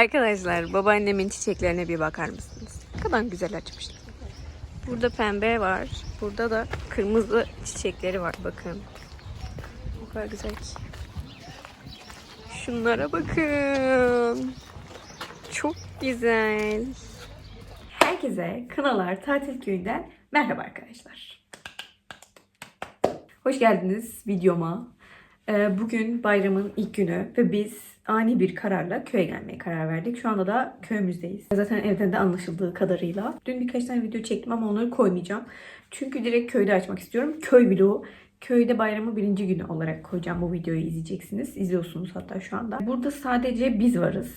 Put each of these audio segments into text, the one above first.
Arkadaşlar babaannemin çiçeklerine bir bakar mısınız? Ne kadar güzel açmışlar. Burada pembe var. Burada da kırmızı çiçekleri var bakın. O kadar güzel ki. Şunlara bakın. Çok güzel. Herkese Kınalar Tatil Köyü'nden merhaba arkadaşlar. Hoş geldiniz videoma. Ee, Bugün bayramın ilk günü ve biz ani bir kararla köye gelmeye karar verdik. Şu anda da köyümüzdeyiz. Zaten evden de anlaşıldığı kadarıyla. Dün birkaç tane video çektim ama onları koymayacağım. Çünkü direkt köyde açmak istiyorum. Köy vlogu. Köyde bayramı birinci günü olarak koyacağım bu videoyu izleyeceksiniz. İzliyorsunuz hatta şu anda. Burada sadece biz varız.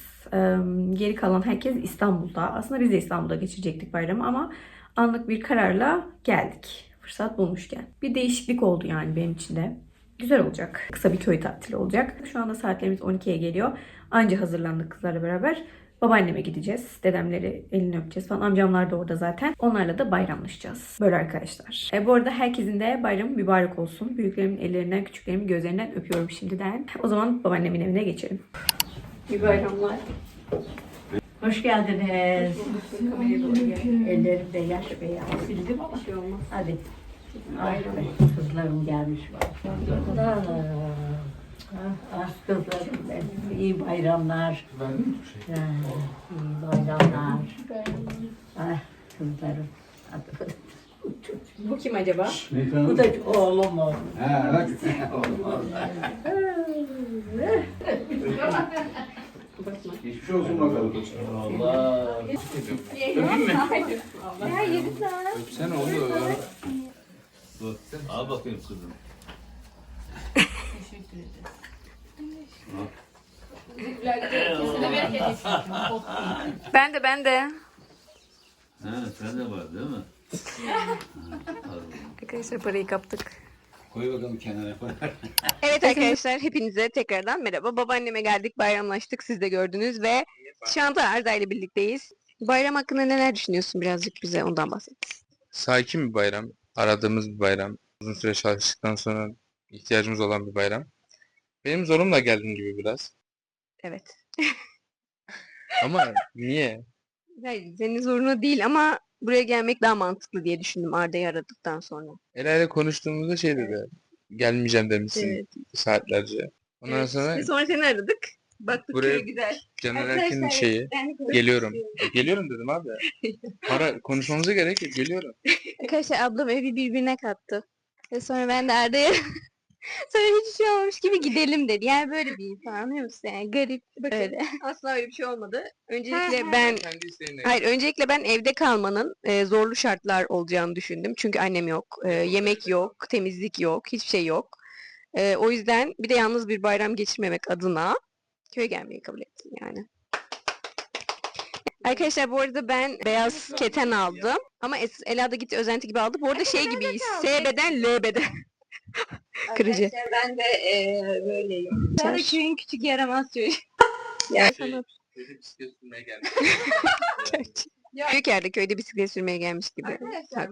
Geri kalan herkes İstanbul'da. Aslında biz de İstanbul'da geçirecektik bayramı ama anlık bir kararla geldik. Fırsat bulmuşken. Bir değişiklik oldu yani benim için de. Güzel olacak. Kısa bir köy tatili olacak. Şu anda saatlerimiz 12'ye geliyor. Anca hazırlandık kızlarla beraber. Babaanneme gideceğiz. Dedemleri elini öpeceğiz falan. Amcamlar da orada zaten. Onlarla da bayramlaşacağız. Böyle arkadaşlar. E, bu arada herkesin de bayramı mübarek olsun. Büyüklerimin ellerinden, küçüklerimin gözlerinden öpüyorum şimdiden. O zaman babaannemin evine geçelim. İyi bayramlar. Hoş geldiniz. Ellerimde yaş beyaz. Sildim ama. şey olmaz. Hadi. Ay, kızlarım gelmiş var. Ah, kızlarım benim. İyi bayramlar. Ah, iyi bayramlar. Ah kızlarım. Bu kim acaba? Bu da oğlum oğlum. Ha bak. Geçmiş olsun bakalım. Allah. Öpeyim mi? Sen onu Al bakayım kızım. Ben de ben de. Ha, sen de var değil mi? Arkadaşlar parayı kaptık. koy bakalım kenara koy. Evet arkadaşlar hepinize tekrardan merhaba. Babaanneme geldik bayramlaştık siz de gördünüz ve Şanta Arda ile birlikteyiz. Bayram hakkında neler düşünüyorsun birazcık bize ondan bahset. sakin bir bayram. Aradığımız bir bayram. Uzun süre çalıştıktan sonra ihtiyacımız olan bir bayram. Benim zorumla geldiğim gibi biraz. Evet. Ama niye? Hayır senin zoruna değil ama buraya gelmek daha mantıklı diye düşündüm Arda'yı aradıktan sonra. Ela ile konuştuğumuzda şey dedi. Gelmeyeceğim demişsin Evet. saatlerce. Ondan Evet, sonra Ve sonra seni aradık. Baktık Buraya- güzel. Caner Erkin'in şeyi. Geliyorum. geliyorum dedim abi. Para konuşmamıza gerek yok. Geliyorum. Arkadaşlar ablam evi birbirine kattı. Ve sonra ben de Arda'ya sonra hiç şey olmamış gibi gidelim dedi. Yani böyle bir insan anlıyor musun? Yani garip öyle. Asla öyle bir şey olmadı. Öncelikle ben Kendi isteğine. Hayır, öncelikle ben evde kalmanın e, zorlu şartlar olacağını düşündüm. Çünkü annem yok, e, yemek yok, temizlik yok, hiçbir şey yok. E, o yüzden bir de yalnız bir bayram geçirmemek adına köye gelmeyi kabul ettim yani. Arkadaşlar bu arada ben beyaz keten aldım. Ama Es- Ela da gitti özenti gibi aldı. Bu arada şey gibiyiz. S beden, L beden. Kırıcı. Ben de eee böyleyim. Ben de köyün küçük yaramaz çocuğu. Şey, dedi, bisiklet sürmeye gelmiş. Büyük yerde köyde bisiklet sürmeye gelmiş gibi. Arkadaşlar.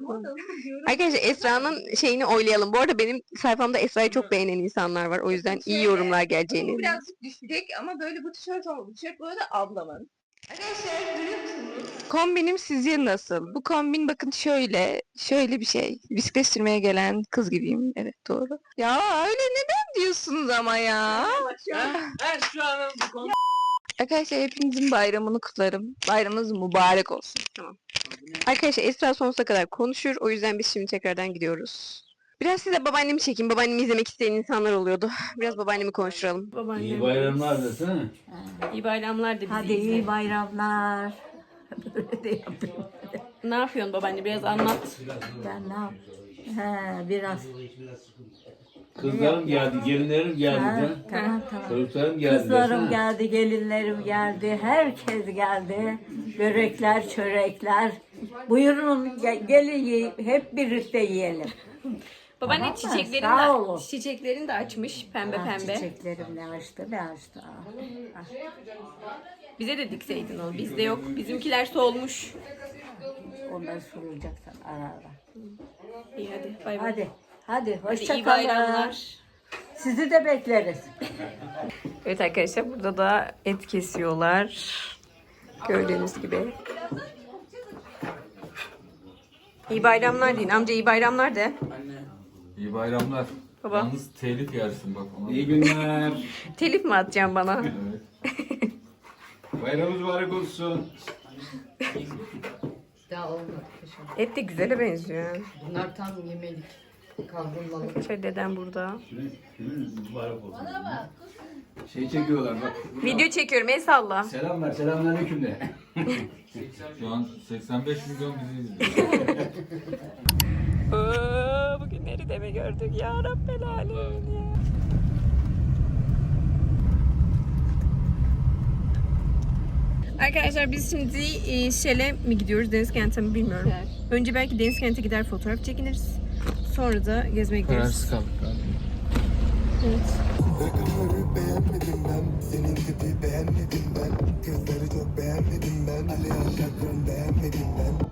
Arkadaşlar Esra'nın şeyini oylayalım. Bu arada benim sayfamda Esra'yı çok beğenen insanlar var. O yüzden iyi Şöyle, yorumlar geleceğini. Bu birazcık düşecek ama böyle bu tişört olmadı. Bu tişört bu arada ablamın. Arkadaşlar görüyor musunuz? Kombinim sizce nasıl? Bu kombin bakın şöyle, şöyle bir şey. Bisiklet sürmeye gelen kız gibiyim. Evet doğru. Ya öyle neden diyorsunuz ama ya? Bak şu an Ben şu an bu konu... Arkadaşlar hepinizin bayramını kutlarım. Bayramınız mübarek olsun. Tamam. Arkadaşlar Esra sonsuza kadar konuşur. O yüzden biz şimdi tekrardan gidiyoruz. Biraz size babaannemi çekeyim. Babaannemi izlemek isteyen insanlar oluyordu. Biraz babaannemi konuşturalım. Babaannem. İyi bayramlar desene. İyi bayramlar da bizi Hadi izle. iyi bayramlar. Böyle de yapayım. Ne yapıyorsun babaanne? Biraz anlat. Ben ne yap? He biraz. Kızlarım geldi, gelinlerim geldi. Ha, de. tamam tamam. Çocuklarım geldi. Kızlarım desene. geldi, gelinlerim geldi, herkes geldi. Börekler, çörekler. Buyurun ge- gelin yiyin, hep birlikte yiyelim. Babaanne Tamam mı? çiçeklerini Sağ olun. de, çiçeklerini de açmış pembe Ah, pembe. Çiçeklerim ne açtı, ne açtı. Ah, Bize de dikseydin onu. Bizde yok. Bizimkiler solmuş. Onları sorulacaksın ara ara. İyi hadi bay bay. Hadi, hadi, hoşça iyi kalın. bayramlar. Sizi de bekleriz. Evet arkadaşlar burada da et kesiyorlar. Gördüğünüz gibi. İyi bayramlar deyin. Amca iyi bayramlar de. İyi bayramlar. Baba. Yalnız telif yersin bak ona. İyi günler. Telif mi atacaksın bana? Bayramımız mübarek olsun. Daha olmadı. Et de güzele benziyor. Bunlar tam yemelik. Kavrulmalı. Şöyle dedem burada. Şey çekiyorlar bak. Video çekiyorum. El salla. Selam ver. Selamünaleyküm de. Şu an 85 milyon bizi izliyor. Oo, bugün nerede mi gördük ya Rabbel Alemin ya. Arkadaşlar biz şimdi e, Şel'e mi gidiyoruz deniz kente mi bilmiyorum. Önce belki deniz kente gider fotoğraf çekiniriz. Sonra da gezmeye gideriz. Kararsız kaldık galiba. Evet. Rakamları beğenmedim ben Senin gibi beğenmedim ben Kızları çok beğenmedim ben Aliyan Şakran beğenmedim ben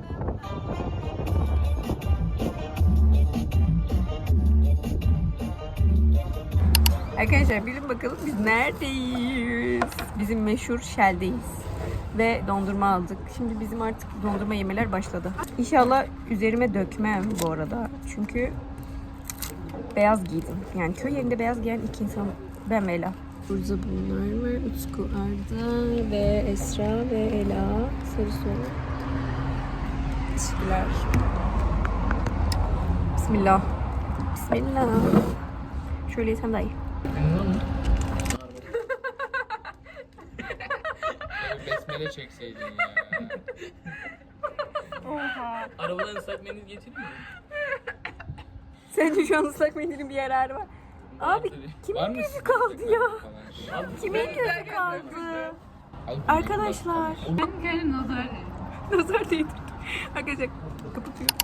Arkadaşlar bilin bakalım biz neredeyiz? Bizim meşhur Shell'deyiz. Ve dondurma aldık. Şimdi bizim artık dondurma yemeler başladı. İnşallah üzerime dökmem bu arada. Çünkü beyaz giydim. Yani köy yerinde beyaz giyen iki insan ben ve Ela. Burada bunlar var. Utku Arda ve Esra ve Ela. Sarı soru. Teşekkürler. Bismillah. Bismillah. Şöyle yesem daha iyi. Besmele çekseydin ya. Arabadan ıslak mendil getirir mi? Senin şu an ıslak mendilin bir yararı var. Abi kimin gözü kaldı ya? Kimin gözü kaldı? Arkadaşlar. Benim gözüm nazar Nazar değdirdi. Arkadaşlar kapatıyorum.